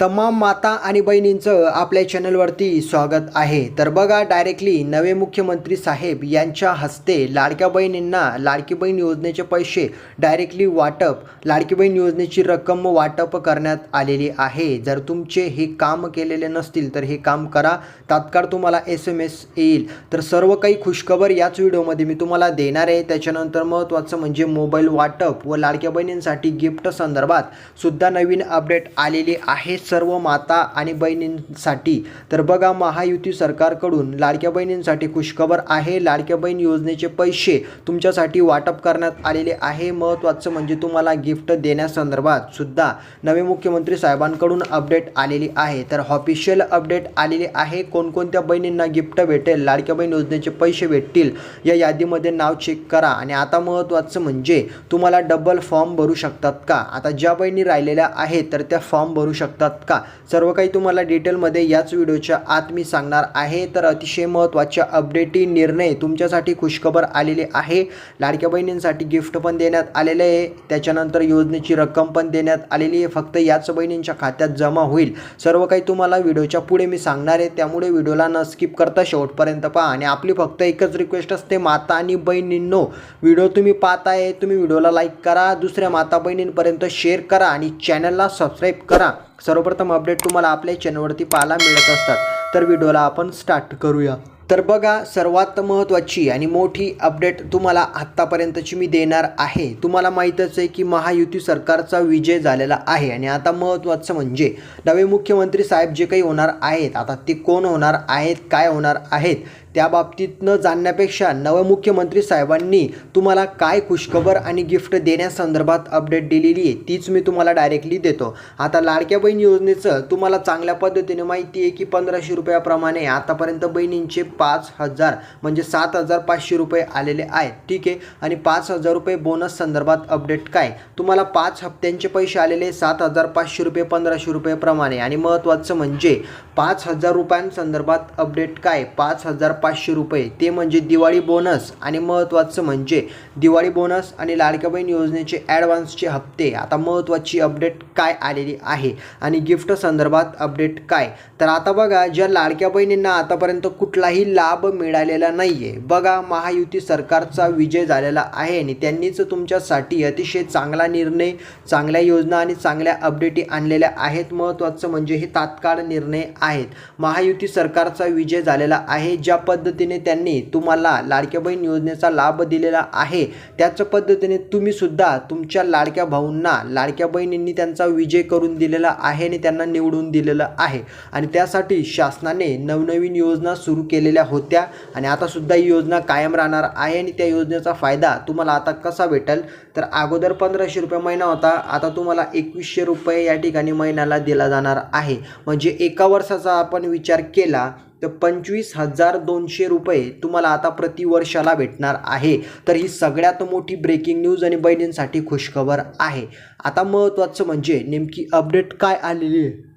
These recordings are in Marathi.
तमाम माता आणि बहिणींचं आपल्या चॅनलवरती स्वागत आहे. तर बघा डायरेक्टली नवे मुख्यमंत्री साहेब यांच्या हस्ते लाडक्या बहिणींना लाडकी बहीण योजनेचे पैसे डायरेक्टली वाटप लाडकी बहीण योजनेची रक्कम वाटप करण्यात आलेली आहे. जर तुमचे हे काम केलेले नसतील तर हे काम करा. तात्काळ तुम्हाला एस एम एस येईल. तर सर्व काही खुशखबर याच व्हिडिओमध्ये मी तुम्हाला देणार आहे. त्याच्यानंतर महत्त्वाचं म्हणजे मोबाईल वाटप व लाडक्या बहिणींसाठी गिफ्ट संदर्भात सुद्धा नवीन अपडेट आलेली आहे. सर्व माता आणि बहिणींसाठी. तर बघा महायुती सरकारकडून लाडक्या बहिणींसाठी खुशखबर आहे. लाडक्या बहीण योजनेचे पैसे तुमच्यासाठी वाटप करण्यात आलेले आहे. महत्त्वाचं म्हणजे तुम्हाला गिफ्ट देण्यासंदर्भात सुद्धा नवे मुख्यमंत्री साहेबांकडून अपडेट आलेली आहे. तर ऑफिशियल अपडेट आलेली आहे. कोणकोणत्या बहिणींना गिफ्ट भेटेल लाडक्या बहीण योजनेचे पैसे भेटतील या यादीमध्ये नाव चेक करा. आणि आता महत्त्वाचं म्हणजे तुम्हाला डबल फॉर्म भरू शकतात का? आता ज्या बहिणी राहिलेल्या आहेत तर त्या फॉर्म भरू शकतात का सर्व काही तुम्हाला डिटेलमध्ये याच व्हिडिओच्या आत मी सांगणार आहे. तर अतिशय महत्त्वाच्या अपडेटी निर्णय तुमच्यासाठी खुशखबर आलेली आहे. लाडक्या बहिणींसाठी गिफ्ट पण देण्यात आलेले आहे. त्याच्यानंतर योजनेची रक्कम पण देण्यात आलेली आहे. फक्त याच बहिणींच्या खात्यात जमा होईल. सर्व काही तुम्हाला व्हिडिओच्या पुढे मी सांगणार आहे. त्यामुळे व्हिडिओला न स्किप करता शेवटपर्यंत पहा. आणि आपली फक्त एकच रिक्वेस्ट असते माता आणि बहिणींनो. व्हिडिओ तुम्ही पाहताय तुम्ही व्हिडिओला लाईक करा. दुसऱ्या माता बहिणींपर्यंत शेअर करा आणि चॅनलला सबस्क्राईब करा. सर्वप्रथम अपडेट तुम्हाला आपल्या चॅनलवरती पाहायला मिळत असतात. तर व्हिडिओला आपण स्टार्ट करूया. तर बघा सर्वात महत्त्वाची आणि मोठी अपडेट तुम्हाला आत्तापर्यंतची मी देणार आहे. तुम्हाला माहीतच आहे की महायुती सरकारचा विजय झालेला आहे. आणि आता महत्त्वाचं म्हणजे नवे मुख्यमंत्री साहेब जे काही होणार आहेत आता ते कोण होणार आहेत काय होणार आहेत त्या बाबतीत न जाणण्यापेक्षा नवमुख्यमंत्री साहेबांनी तुम्हाला काय खुशखबर आणि गिफ्ट देण्यासंदर्भात अपडेट दिलेली आहे तीच मी तुम्हाला डायरेक्टली देतो. आता लाडक्या बहीण योजनेचं तुम्हाला चांगल्या पद्धतीने माहिती आहे की पंधराशे रुपयाप्रमाणे आतापर्यंत बहिणींचे पाच हजार म्हणजे सात हजार पाचशे रुपये आलेले आहेत. ठीक आहे? आणि पाच हजार रुपये बोनस संदर्भात अपडेट काय? तुम्हाला पाच हप्त्यांचे पैसे आलेले सात हजार पाचशे रुपये पंधराशे रुपयेप्रमाणे आणि महत्त्वाचं म्हणजे पाच हजार रुपयांसंदर्भात अपडेट काय? पाच हजार पाचशे रुपये. ते म्हणजे दिवाळी बोनस आणि महत्त्वाचं म्हणजे दिवाळी बोनस आणि लाडक्या बहीण योजनेचे ॲडव्हान्सचे हप्ते. आता महत्त्वाची अपडेट काय आलेली आहे आणि गिफ्ट संदर्भात अपडेट काय? तर आता बघा ज्या लाडक्या बहिणींना आतापर्यंत कुठलाही लाभ मिळालेला नाही आहे बघा महायुती सरकारचा विजय झालेला आहे आणि त्यांनीच तुमच्यासाठी अतिशय चांगला निर्णय चांगल्या योजना आणि चांगल्या अपडेटी आणलेल्या आहेत. महत्त्वाचं म्हणजे हे तात्काळ निर्णय आहेत. महायुती सरकारचा विजय झालेला आहे. ज्या पद्धतीने त्यांनी तुम्हाला लाडक्या बहीण योजनेचा लाभ दिलेला आहे. त्याच पद्धतीने तुम्हीसुद्धा तुमच्या लाडक्या भाऊंना लाडक्या बहिणींनी त्यांचा विजय करून दिलेला आहे आणि त्यांना निवडून दिलेलं आहे. आणि त्यासाठी शासनाने नवनवीन योजना सुरू केलेल्या होत्या आणि आतासुद्धा ही योजना कायम राहणार आहे आणि त्या योजनेचा फायदा तुम्हाला आता कसा भेटेल? तर अगोदर पंधराशे रुपये महिना होता. आता तुम्हाला एकवीसशे रुपये या ठिकाणी महिन्याला दिला जाणार आहे. म्हणजे एका वर्षाचा आपण विचार केला तर पंचवीस हजार दोनशे रुपये तुम्हाला आता प्रतिवर्षाला भेटणार आहे. तर ही सगळ्यात मोठी ब्रेकिंग न्यूज आणि बहिणींसाठी खुशखबर आहे. आता महत्त्वाचं म्हणजे नेमकी अपडेट काय आलेली आहे?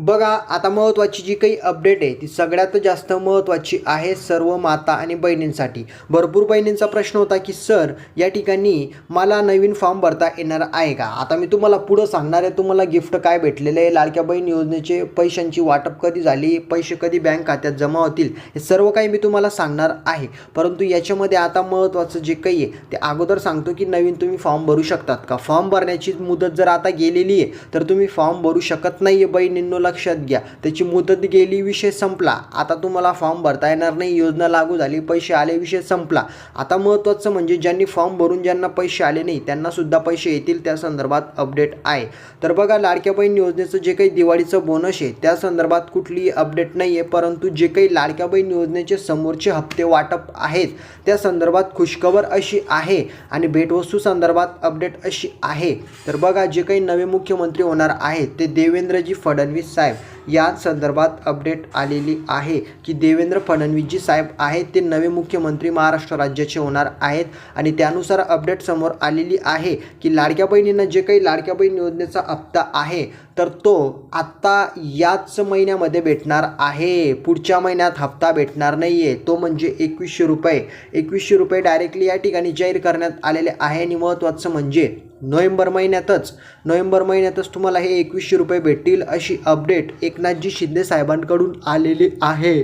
बघा आता महत्त्वाची जी काही अपडेट आहे ती सगळ्यात जास्त महत्त्वाची आहे सर्व माता आणि बहिणींसाठी. भरपूर बहिणींचा प्रश्न होता की सर या ठिकाणी मला नवीन फॉर्म भरता येणार आहे का? आता मी तुम्हाला पुढं सांगणार आहे तुम्हाला गिफ्ट काय भेटलेलं आहे लाडक्या बहीण योजनेचे पैशांची वाटप कधी झाली पैसे कधी बँक खात्यात जमा होतील हे सर्व काही मी तुम्हाला सांगणार आहे. परंतु याच्यामध्ये आता महत्त्वाचं जे काही आहे ते अगोदर सांगतो की नवीन तुम्ही फॉर्म भरू शकतात का? फॉर्म भरण्याची मुदत जर आता गेलेली आहे तर तुम्ही फॉर्म भरू शकत नाही आहे बहिणींनो लक्षात घ्या. त्याची मुदत गेली विषय संपला. आता तुम्हाला फॉर्म भरता येणार नाही. योजना लागू झाली पैसे आले विषय संपला. आता महत्त्वाचं म्हणजे ज्यांनी फॉर्म भरून ज्यांना पैसे आले नाही त्यांनासुद्धा पैसे येतील त्या संदर्भात अपडेट आहे. तर बघा लाडक्या बहीण योजनेचं जे काही दिवाळीचं बोनस आहे त्या संदर्भात कुठलीही अपडेट नाही आहे परंतु जे काही लाडक्या बहीण योजनेचे समोरचे हप्ते वाटप आहेत त्या संदर्भात खुशखबर अशी आहे आणि भेटवस्तू संदर्भात अपडेट अशी आहे. तर बघा जे काही नवे मुख्यमंत्री होणार आहेत ते देवेंद्रजी फडणवीस साहेब या संदर्भात अपडेट आलेली आहे की देवेंद्र फडणवीसजी साहेब आहेत ते नवे मुख्यमंत्री महाराष्ट्र राज्याचे होणार आहेत आणि त्यानुसार अपडेट समोर आलेली आहे की लाडक्या बहिणींना जे काही लाडक्या बहीण योजनेचा हप्ता आहे तर तो आत्ता याच महिन्यामध्ये भेटणार आहे. पुढच्या महिन्यात हप्ता भेटणार नाही आहे तो म्हणजे एकवीसशे रुपये. एकवीसशे रुपये डायरेक्टली या ठिकाणी जाहीर करण्यात आलेले आहे. आणि महत्त्वाचं म्हणजे नोव्हेंबर महिन्यातच नोव्हेंबर महिन्यातच तुम्हाला हे एकवीसशे रुपये भेटतील अशी अपडेट एकनाथजी शिंदे साहेबांकडून आलेली आहे.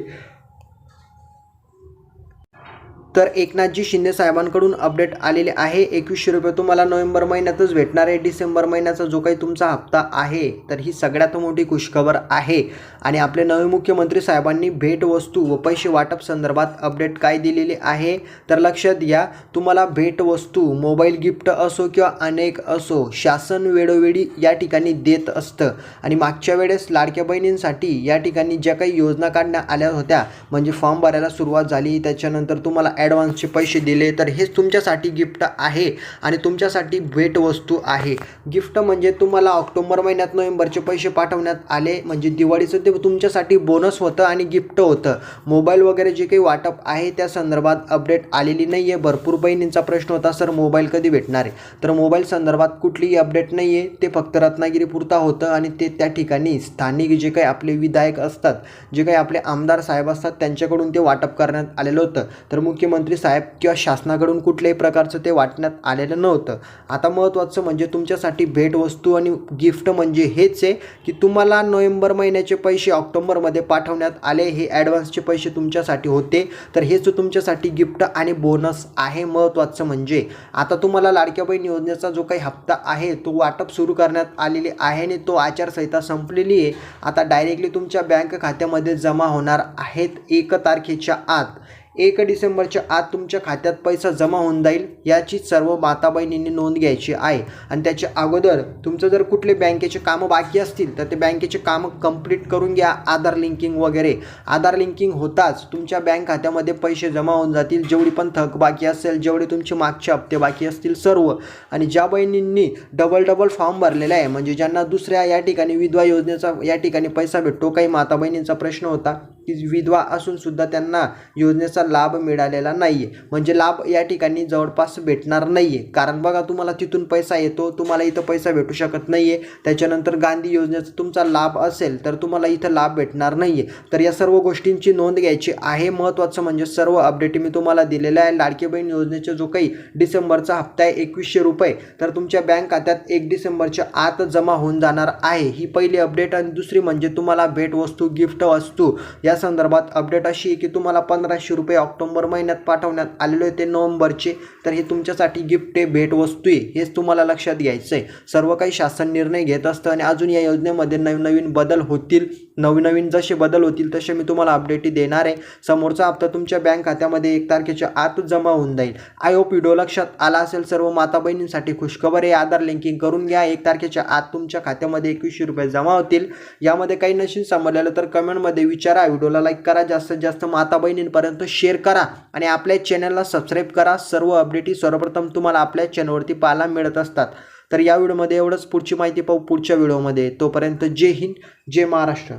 तर एकनाथजी शिंदे साहेबांकडून अपडेट आलेले आहे. एकवीसशे रुपये तुम्हाला नोव्हेंबर महिन्यातच भेटणार आहे. डिसेंबर महिन्याचा जो काही तुमचा हप्ता आहे तर ही सगळ्यात मोठी खुशखबर आहे. आणि आपले नवे मुख्यमंत्री साहेबांनी भेटवस्तू व पैसे वाटप संदर्भात अपडेट काय दिलेले आहे तर लक्षात घ्या तुम्हाला भेटवस्तू मोबाईल गिफ्ट असो किंवा अनेक असो शासन वेळोवेळी या ठिकाणी देत असतं. आणि मागच्या वेळेस लाडक्या बहिणींसाठी या ठिकाणी ज्या काही योजना काढण्यात आल्या होत्या म्हणजे फॉर्म भरायला सुरुवात झाली त्याच्यानंतर तुम्हाला ॲडव्हान्सचे पैसे दिले तर हेच तुमच्यासाठी गिफ्ट आहे आणि तुमच्यासाठी भेटवस्तू आहे. गिफ्ट म्हणजे तुम्हाला ऑक्टोबर महिन्यात नोव्हेंबरचे पैसे पाठवण्यात आले म्हणजे दिवाळीचं ते तुमच्यासाठी बोनस होतं आणि गिफ्ट होतं. मोबाईल वगैरे जे काही वाटप आहे त्या संदर्भात अपडेट आलेली नाही आहे भरपूर बहिणींचा प्रश्न होता सर मोबाईल कधी भेटणार आहे? तर मोबाईल संदर्भात कुठलीही अपडेट नाही आहे ते फक्त रत्नागिरीपुरता होतं आणि ते त्या ठिकाणी स्थानिक जे काही आपले विधायक असतात जे काही आपले आमदार साहेब असतात त्यांच्याकडून ते वाटप करण्यात आलेलं होतं. तर मुख्य मुख्यमंत्री साहेब किंवा शासनाकडून कुठल्याही प्रकारचं ते वाटण्यात आलेलं नव्हतं. आता महत्त्वाचं म्हणजे तुमच्यासाठी भेटवस्तू आणि गिफ्ट म्हणजे हेच आहे की तुम्हाला नोव्हेंबर महिन्याचे पैसे ऑक्टोबरमध्ये पाठवण्यात आले हे ॲडव्हान्सचे पैसे तुमच्यासाठी होते. तर हेच तुमच्यासाठी गिफ्ट आणि बोनस आहे महत्त्वाचं म्हणजे. आता तुम्हाला लाडक्या बहीण योजनेचा जो काही हप्ता आहे तो वाटप सुरू करण्यात आलेली आहे आणि तो आचारसंहिता संपलेली आहे. आता डायरेक्टली तुमच्या बँक खात्यामध्ये जमा होणार आहेत एक तारखेच्या आत. एक डिसेंबरच्या आत तुमच्या खात्यात पैसा जमा होऊन जाईल याची सर्व माता बहिणींनी नोंद घ्यायची आहे. आणि त्याच्या अगोदर तुमचं जर कुठले बँकेचे कामं बाकी असतील तर ते बँकेचे कामं कंप्लीट करून घ्या आधार लिंकिंग वगैरे. आधार लिंकिंग होताच तुमच्या बँक खात्यामध्ये पैसे जमा होऊन जातील जेवढी पण थक बाकी असेल जेवढे तुमचे मागचे हप्ते बाकी असतील सर्व. आणि ज्या बहिणींनी डबल डबल फॉर्म भरलेला आहे म्हणजे ज्यांना दुसऱ्या या ठिकाणी विधवा योजनेचा या ठिकाणी पैसा भेटतो काही माता बहिणींचा प्रश्न होता. विधवा असून सुद्धा त्यांना योजनेचा लाभ मिळालेला नाही आहे म्हणजे लाभ या ठिकाणी जवळपास भेटणार नाही आहे कारण बघा तुम्हाला तिथून पैसा येतो तुम्हाला इथं पैसा भेटू शकत नाही आहे त्याच्यानंतर गांधी योजनेचा तुमचा लाभ असेल तर तुम्हाला इथं लाभ भेटणार नाही आहे तर या सर्व गोष्टींची नोंद घ्यायची आहे. महत्त्वाचं म्हणजे सर्व अपडेट मी तुम्हाला दिलेलं आहे. लाडकी बहीण योजनेचा जो काही डिसेंबरचा हप्ता आहे एकवीसशे रुपये तर तुमच्या बँक खात्यात एक डिसेंबरच्या आत जमा होऊन जाणार आहे. ही पहिली अपडेट आणि दुसरी म्हणजे तुम्हाला भेटवस्तू गिफ्ट वस्तू या या संदर्भात अपडेट अशी आहे की तुम्हाला पंधराशे रुपये ऑक्टोबर महिन्यात पाठवण्यात आलेले होते नोव्हेंबरचे. तर हे तुमच्यासाठी गिफ्ट आहे भेटवस्तू आहे हेच तुम्हाला लक्षात घ्यायचं आहे सर्व काही शासन निर्णय घेत असतं आणि अजून या योजनेमध्ये नवीन नवीन बदल होतील. नवनवीन जसे बदल होतील तसे मी तुम्हाला अपडेट देणार आहे. समोरचा हप्ता तुमच्या बँक खात्यामध्ये एक तारखेच्या आत जमा होऊन जाईल. आय होप व्हिडिओ लक्षात आला असेल. सर्व माता बहिणींसाठी खुशखबर आहे. आधार लिंकिंग करून घ्या. एक तारखेच्या आत तुमच्या खात्यामध्ये एकवीसशे रुपये जमा होतील. यामध्ये काही नशीन समजलेलं तर कमेंटमध्ये विचारा. व्हिडिओला लाईक करा जास्तीत जास्त माता बहिणींपर्यंत शेअर करा आणि आपल्या चॅनलला सबस्क्राईब करा. सर्व अपडेटी सर्वप्रथम तुम्हाला आपल्या चॅनलवरती पाहायला मिळत असतात. तर या व्हिडिओमध्ये एवढंच. पुढची माहिती पाहू पुढच्या व्हिडिओमध्ये तोपर्यंत जय हिंद जय महाराष्ट्र.